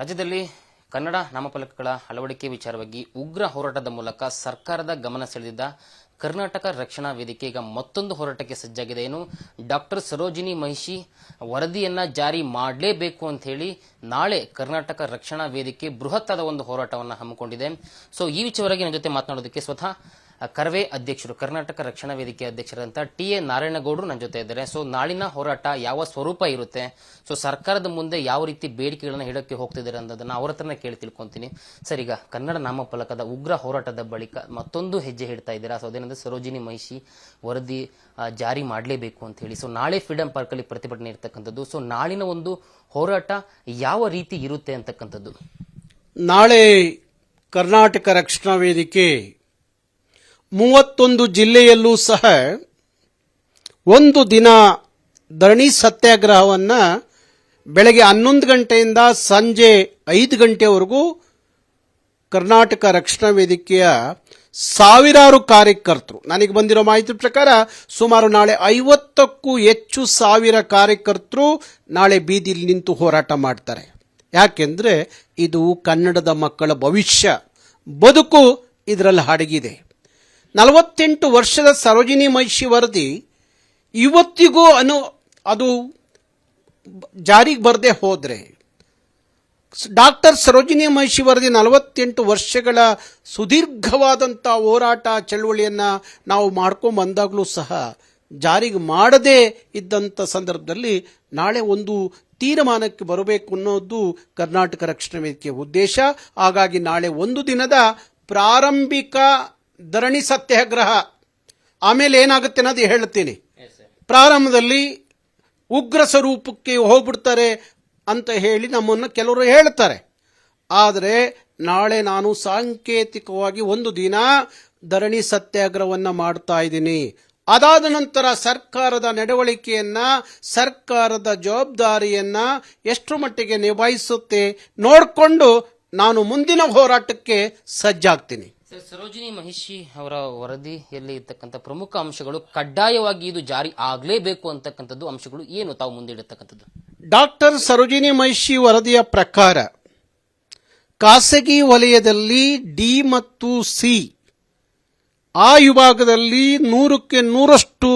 ರಾಜ್ಯದಲ್ಲಿ ಕನ್ನಡ ನಾಮಫಲಕಗಳ ಅಳವಡಿಕೆ ವಿಚಾರವಾಗಿ ಉಗ್ರ ಹೋರಾಟದ ಮೂಲಕ ಸರ್ಕಾರದ ಗಮನ ಸೆಳೆದಿದ್ದ ಕರ್ನಾಟಕ ರಕ್ಷಣಾ ವೇದಿಕೆ ಈಗ ಮತ್ತೊಂದು ಹೋರಾಟಕ್ಕೆ ಸಜ್ಜಾಗಿದೆ. ಏನು, ಡಾಕ್ಟರ್ ಸರೋಜಿನಿ ಮಹಿಷಿ ವರದಿಯನ್ನ ಜಾರಿ ಮಾಡಲೇಬೇಕು ಅಂತ ಹೇಳಿ ನಾಳೆ ಕರ್ನಾಟಕ ರಕ್ಷಣಾ ವೇದಿಕೆ ಬೃಹತ್ತಾದ ಒಂದು ಹೋರಾಟವನ್ನು ಹಮ್ಮಿಕೊಂಡಿದೆ. ಸೊ ಈ ವಿಚಾರವಾಗಿ ನನ್ನ ಜೊತೆ ಮಾತನಾಡೋದಕ್ಕೆ ಸ್ವತಃ ಕರವೇ ಅಧ್ಯಕ್ಷರು, ಕರ್ನಾಟಕ ರಕ್ಷಣಾ ವೇದಿಕೆ ಅಧ್ಯಕ್ಷರಂತ ಟಿ ಎ ನಾರಾಯಣಗೌಡರು ನನ್ನ ಜೊತೆ ಇದ್ದಾರೆ. ಸೊ ನಾಳಿನ ಹೋರಾಟ ಯಾವ ಸ್ವರೂಪ ಇರುತ್ತೆ? ಸೊ ಸರ್ಕಾರದ ಮುಂದೆ ಯಾವ ರೀತಿ ಬೇಡಿಕೆಗಳನ್ನು ಇಡಕ್ಕೆ ಹೋಗ್ತಿದ್ದಾರೆ ಅನ್ನೋದನ್ನ ಅವರ ಹತ್ರನೇ ಕೇಳಿ ತಿಳ್ಕೊಂತೀನಿ. ಸರ್, ಈಗ ಕನ್ನಡ ನಾಮಫಲಕದ ಉಗ್ರ ಹೋರಾಟದ ಬಳಿಕ ಮತ್ತೊಂದು ಹೆಜ್ಜೆ ಹಿಡ್ತಾ ಇದ್ದೀರಾ? ಸೊ ಅದೇನಂದ್ರೆ ಸರೋಜಿನಿ ಮಹಿಷಿ ವರದಿ ಜಾರಿ ಮಾಡಲೇಬೇಕು ಅಂತ ಹೇಳಿ. ಸೊ ನಾಳೆ ಫ್ರೀಡಂ ಪಾರ್ಕ್ ಅಲ್ಲಿ ಪ್ರತಿಭಟನೆ ಇರ್ತಕ್ಕಂಥದ್ದು. ಸೊ ನಾಳಿನ ಒಂದು ಹೋರಾಟ ಯಾವ ರೀತಿ ಇರುತ್ತೆ ಅಂತಕ್ಕಂಥದ್ದು? ನಾಳೆ ಕರ್ನಾಟಕ ರಕ್ಷಣಾ ವೇದಿಕೆ ಮೂವತ್ತೊಂದು ಜಿಲ್ಲೆಯಲ್ಲೂ ಸಹ ಒಂದು ದಿನ ಧರಣಿ ಸತ್ಯಾಗ್ರಹವನ್ನು ಬೆಳಗ್ಗೆ ಹನ್ನೊಂದು ಗಂಟೆಯಿಂದ ಸಂಜೆ ಐದು ಗಂಟೆವರೆಗೂ ಕರ್ನಾಟಕ ರಕ್ಷಣಾ ವೇದಿಕೆಯ ಸಾವಿರಾರು ಕಾರ್ಯಕರ್ತರು. ನನಗೆ ಬಂದಿರೋ ಮಾಹಿತಿ ಪ್ರಕಾರ ಸುಮಾರು ನಾಳೆ ಐವತ್ತಕ್ಕೂ ಹೆಚ್ಚು ಸಾವಿರ ಕಾರ್ಯಕರ್ತರು ನಾಳೆ ಬೀದಿಲಿ ನಿಂತು ಹೋರಾಟ ಮಾಡ್ತಾರೆ. ಯಾಕೆಂದರೆ ಇದು ಕನ್ನಡದ ಮಕ್ಕಳ ಭವಿಷ್ಯ. ಬದುಕು ಇದರಲ್ಲಿ ಅಡಗಿದೆ ನಲವತ್ತೆಂಟು ವರ್ಷದ ಸರೋಜಿನಿ ಮಹಿಷಿ ವರದಿ, ಇವತ್ತಿಗೂ ಅನು, ಅದು ಜಾರಿಗೆ ಬರದೆ ಹೋದರೆ. ಡಾಕ್ಟರ್ ಸರೋಜಿನಿ ಮಹಿಷಿ ವರದಿ ನಲವತ್ತೆಂಟು ವರ್ಷಗಳ ಸುದೀರ್ಘವಾದಂಥ ಹೋರಾಟ, ಚಳುವಳಿಯನ್ನು ನಾವು ಮಾಡ್ಕೊಂಡು ಬಂದಾಗಲೂ ಸಹ ಜಾರಿಗೆ ಮಾಡದೇ ಇದ್ದಂಥ ಸಂದರ್ಭದಲ್ಲಿ ನಾಳೆ ಒಂದು ತೀರ್ಮಾನಕ್ಕೆ ಬರಬೇಕು ಅನ್ನೋದು ಕರ್ನಾಟಕ ರಕ್ಷಣಾ ವೇದಿಕೆಯ ಉದ್ದೇಶ. ಹಾಗಾಗಿ ನಾಳೆ ಒಂದು ದಿನದ ಪ್ರಾರಂಭಿಕ ಧರಣಿ ಸತ್ಯಾಗ್ರಹ. ಆಮೇಲೆ ಏನಾಗುತ್ತೆ ಅನ್ನೋದು ಹೇಳ್ತೀನಿ ಪ್ರಾರಂಭದಲ್ಲಿ ಉಗ್ರ ಸ್ವರೂಪಕ್ಕೆ ಹೋಗ್ಬಿಡ್ತಾರೆ ಅಂತ ಹೇಳಿ ನಮ್ಮನ್ನು ಕೆಲವರು ಹೇಳ್ತಾರೆ ಆದರೆ ನಾಳೆ ನಾನು ಸಾಂಕೇತಿಕವಾಗಿ ಒಂದು ದಿನ ಧರಣಿ ಸತ್ಯಾಗ್ರಹವನ್ನು ಮಾಡ್ತಾ ಇದ್ದೀನಿ. ಅದಾದ ನಂತರ ಸರ್ಕಾರದ ನಡವಳಿಕೆಯನ್ನ ಸರ್ಕಾರದ ಜವಾಬ್ದಾರಿಯನ್ನ ಎಷ್ಟು ಮಟ್ಟಿಗೆ ನಿಭಾಯಿಸುತ್ತೆ ನೋಡಿಕೊಂಡು ನಾನು ಮುಂದಿನ ಹೋರಾಟಕ್ಕೆ ಸಜ್ಜಾಗ್ತೀನಿ. ಸರ್, ಸರೋಜಿನಿ ಮಹಿಷಿ ಅವರ ವರದಿಯಲ್ಲಿ ಇರ್ತಕ್ಕಂಥ ಪ್ರಮುಖ ಅಂಶಗಳು ಕಡ್ಡಾಯವಾಗಿ ಇದು ಜಾರಿ ಆಗಲೇಬೇಕು ಅಂತಕ್ಕಂಥದ್ದು ಅಂಶಗಳು ಏನು ತಾವು ಮುಂದಿಡತಕ್ಕಂಥದ್ದು ಡಾಕ್ಟರ್ ಸರೋಜಿನಿ ಮಹಿಷಿ ವರದಿಯ ಪ್ರಕಾರ, ಖಾಸಗಿ ವಲಯದಲ್ಲಿ ಡಿ ಮತ್ತು ಸಿ ಆ ವಿಭಾಗದಲ್ಲಿ ನೂರಕ್ಕೆ ನೂರಷ್ಟು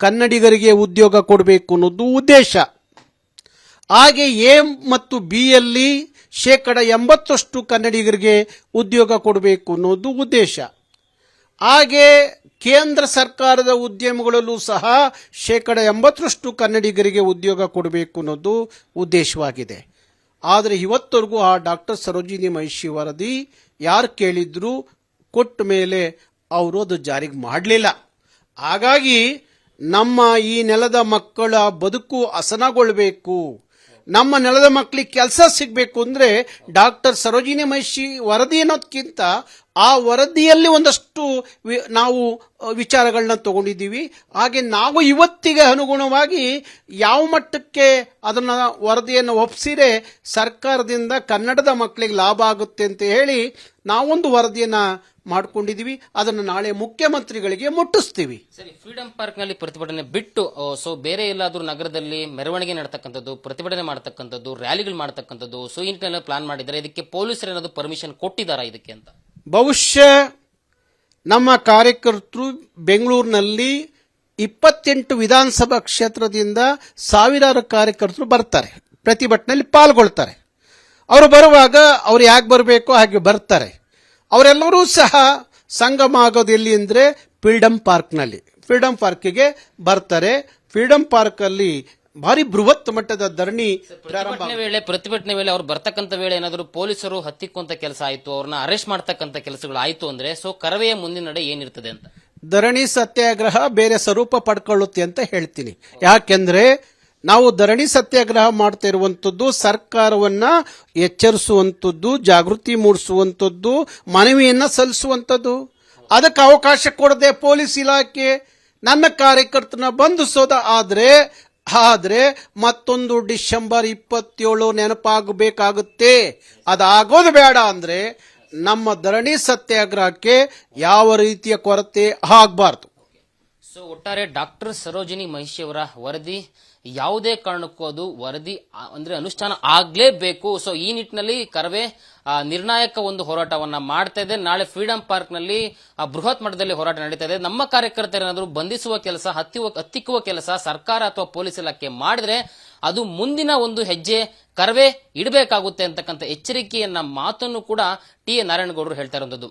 ಕನ್ನಡಿಗರಿಗೆ ಉದ್ಯೋಗ ಕೊಡಬೇಕು ಅನ್ನೋದು ಉದ್ದೇಶ. ಹಾಗೆ ಎ ಮತ್ತು ಬಿ ಯಲ್ಲಿ ಶೇಕಡ ಎಂಬತ್ತಷ್ಟು ಕನ್ನಡಿಗರಿಗೆ ಉದ್ಯೋಗ ಕೊಡಬೇಕು ಅನ್ನೋದು ಉದ್ದೇಶ. ಹಾಗೆ ಕೇಂದ್ರ ಸರ್ಕಾರದ ಉದ್ಯಮಗಳಲ್ಲೂ ಸಹ ಶೇಕಡ ಎಂಬತ್ತರಷ್ಟು ಕನ್ನಡಿಗರಿಗೆ ಉದ್ಯೋಗ ಕೊಡಬೇಕು ಅನ್ನೋದು ಉದ್ದೇಶವಾಗಿದೆ. ಆದರೆ ಇವತ್ತವರೆಗೂ ಆ ಡಾಕ್ಟರ್ ಸರೋಜಿನಿ ಮಹಿಷಿ ವರದಿ ಯಾರು ಕೇಳಿದ್ರು ಕೊಟ್ಟ ಮೇಲೆ ಅವರು ಅದು ಜಾರಿಗೆ ಮಾಡಲಿಲ್ಲ. ಹಾಗಾಗಿ ನಮ್ಮ ಈ ನೆಲದ ಮಕ್ಕಳ ಬದುಕು ಹಸನಗೊಳ್ಬೇಕು. ನಮ್ಮ ನೆಲದ ಮಕ್ಕಳಿಗೆ ಕೆಲಸ ಸಿಗಬೇಕು ಅಂದರೆ ಡಾಕ್ಟರ್ ಸರೋಜಿನಿ ಮಹಿಷಿ ವರದಿ ಅನ್ನೋದಕ್ಕಿಂತ ಆ ವರದಿಯಲ್ಲಿ ಒಂದಷ್ಟು ನಾವು ವಿಚಾರಗಳನ್ನ ತಗೊಂಡಿದ್ದೀವಿ. ಹಾಗೆ ನಾವು ಇವತ್ತಿಗೆ ಅನುಗುಣವಾಗಿ ಯಾವ ಮಟ್ಟಕ್ಕೆ ಅದನ್ನ ವರದಿಯನ್ನು ಒಪ್ಪಿಸಿರೆ ಸರ್ಕಾರದಿಂದ ಕನ್ನಡದ ಮಕ್ಕಳಿಗೆ ಲಾಭ ಆಗುತ್ತೆ ಅಂತ ಹೇಳಿ ನಾವೊಂದು ವರದಿಯನ್ನ ಮಾಡ್ಕೊಂಡಿದೀವಿ. ಅದನ್ನು ನಾಳೆ ಮುಖ್ಯಮಂತ್ರಿಗಳಿಗೆ ಮುಟ್ಟಿಸ್ತೀವಿ. ಸರಿ ಫ್ರೀಡಂ ಪಾರ್ಕ್ನಲ್ಲಿ ಪ್ರತಿಭಟನೆ ಬಿಟ್ಟು ಸೊ ಬೇರೆ ಎಲ್ಲಾದರೂ ನಗರದಲ್ಲಿ ಮೆರವಣಿಗೆ ನಡತಕ್ಕಂಥದ್ದು ಪ್ರತಿಭಟನೆ ಮಾಡ್ತಕ್ಕಂಥದ್ದು ರ್ಯಾಲಿಗಳು ಮಾಡ್ತಕ್ಕಂಥದ್ದು ಸೊ ಈ ನಿಟ್ಟಿನಲ್ಲಿ ಪ್ಲಾನ್ ಮಾಡಿದ್ದಾರೆ ಇದಕ್ಕೆ ಪೊಲೀಸರು ಏನಾದರೂ ಪರ್ಮಿಷನ್ ಕೊಟ್ಟಿದ್ದಾರಾ ಇದಕ್ಕೆ ಅಂತ? ಬಹುಶಃ ನಮ್ಮ ಕಾರ್ಯಕರ್ತರು ಬೆಂಗಳೂರಿನಲ್ಲಿ ಇಪ್ಪತ್ತೆಂಟು ವಿಧಾನಸಭಾ ಕ್ಷೇತ್ರದಿಂದ ಸಾವಿರಾರು ಕಾರ್ಯಕರ್ತರು ಬರ್ತಾರೆ ಪ್ರತಿಭಟನೆಯಲ್ಲಿ ಪಾಲ್ಗೊಳ್ತಾರೆ. ಅವರು ಬರುವಾಗ ಅವ್ರು ಯಾಕೆ ಬರಬೇಕು ಹಾಗೆ ಬರ್ತಾರೆ. ಅವರೆಲ್ಲರೂ ಸಹ ಸಂಗಮ ಆಗೋದು ಎಲ್ಲಿ ಅಂದರೆ ಫ್ರೀಡಮ್ ಪಾರ್ಕ್ನಲ್ಲಿ. ಫ್ರೀಡಂ ಪಾರ್ಕಿಗೆ ಬರ್ತಾರೆ. ಫ್ರೀಡಂ ಪಾರ್ಕಲ್ಲಿ ಭಾರಿ ಬೃಹತ್ ಮಟ್ಟದ ಧರಣಿ ಪ್ರಾರಂಭ ವೇಳೆ ಪ್ರತಿಭಟನೆ ವೇಳೆ ಅವ್ರು ಬರ್ತಕ್ಕಂಥ ವೇಳೆ ಏನಾದರೂ ಪೊಲೀಸರು ಹತ್ತಿಕ್ಕುವಂತ ಕೆಲಸ ಆಯಿತು ಅವ್ರನ್ನ ಅರೆಸ್ಟ್ ಮಾಡ್ತಕ್ಕಂಥ ಕೆಲಸಗಳು ಆಯಿತು ಅಂದ್ರೆ ಸೊ ಕರವೆಯ ಮುಂದಿನ ನಡೆ ಏನಿರ್ತದೆ ಅಂತ. ಧರಣಿ ಸತ್ಯಾಗ್ರಹ ಬೇರೆ ಸ್ವರೂಪ ಪಡ್ಕೊಳ್ಳುತ್ತೆ ಅಂತ ಹೇಳ್ತೀನಿ. ಯಾಕೆಂದ್ರೆ ನಾವು ಧರಣಿ ಸತ್ಯಾಗ್ರಹ ಮಾಡ್ತಾ ಇರುವಂಥದ್ದು ಸರ್ಕಾರವನ್ನ ಎಚ್ಚರಿಸುವಂಥದ್ದು ಜಾಗೃತಿ ಮೂಡಿಸುವಂಥದ್ದು ಮನವಿಯನ್ನ ಸಲ್ಲಿಸುವಂಥದ್ದು ಅದಕ್ಕೆ ಅವಕಾಶ ಕೊಡದೆ ಪೊಲೀಸ್ ಇಲಾಖೆ ನನ್ನ ಕಾರ್ಯಕರ್ತನ ಬಂಧಿಸೋದ ಆದರೆ ಆದರೆ ಮತ್ತೊಂದು ಡಿಸೆಂಬರ್ ಇಪ್ಪತ್ತೇಳು ನೆನಪಾಗಬೇಕಾಗುತ್ತೆ. ಅದಾಗೋದು ಬೇಡ ಅಂದ್ರೆ ನಮ್ಮ ಧರಣಿ ಸತ್ಯಾಗ್ರಹಕ್ಕೆ ಯಾವ ರೀತಿಯ ಕೊರತೆ ಆಗಬಾರ್ದು. ಸೊ ಒಟ್ಟಾರೆ ಡಾಕ್ಟರ್ ಸರೋಜಿನಿ ಮಹಿಷಿ ಅವರ ವರದಿ, ಯಾವುದೇ ಕಾರಣಕ್ಕೂ ಅದು ವರದಿ ಅಂದ್ರೆ ಅನುಷ್ಠಾನ ಆಗ್ಲೇಬೇಕು. ಸೊ ಈ ನಿಟ್ಟಿನಲ್ಲಿ ಕರವೇ ನಿರ್ಣಾಯಕ ಒಂದು ಹೋರಾಟವನ್ನ ಮಾಡ್ತಾ ಇದೆ. ನಾಳೆ ಫ್ರೀಡಂ ಪಾರ್ಕ್ನಲ್ಲಿ ಬೃಹತ್ ಮಟ್ಟದಲ್ಲಿ ಹೋರಾಟ ನಡೀತಾ ಇದೆ. ನಮ್ಮ ಕಾರ್ಯಕರ್ತರೇನಾದರೂ ಬಂಧಿಸುವ ಕೆಲಸ, ಹತ್ತಿವ, ಹತ್ತಿಕ್ಕುವ ಕೆಲಸ ಸರ್ಕಾರ ಅಥವಾ ಪೊಲೀಸ್ ಇಲಾಖೆ ಮಾಡಿದ್ರೆ ಅದು ಮುಂದಿನ ಒಂದು ಹೆಜ್ಜೆ ಕರವೇ ಇಡಬೇಕಾಗುತ್ತೆ ಅಂತಕ್ಕಂಥ ಎಚ್ಚರಿಕೆಯನ್ನ ಮಾತನ್ನು ಕೂಡ ಟಿ ಎ ನಾರಾಯಣಗೌಡರು ಹೇಳ್ತಾ ಇರುವಂತದ್ದು.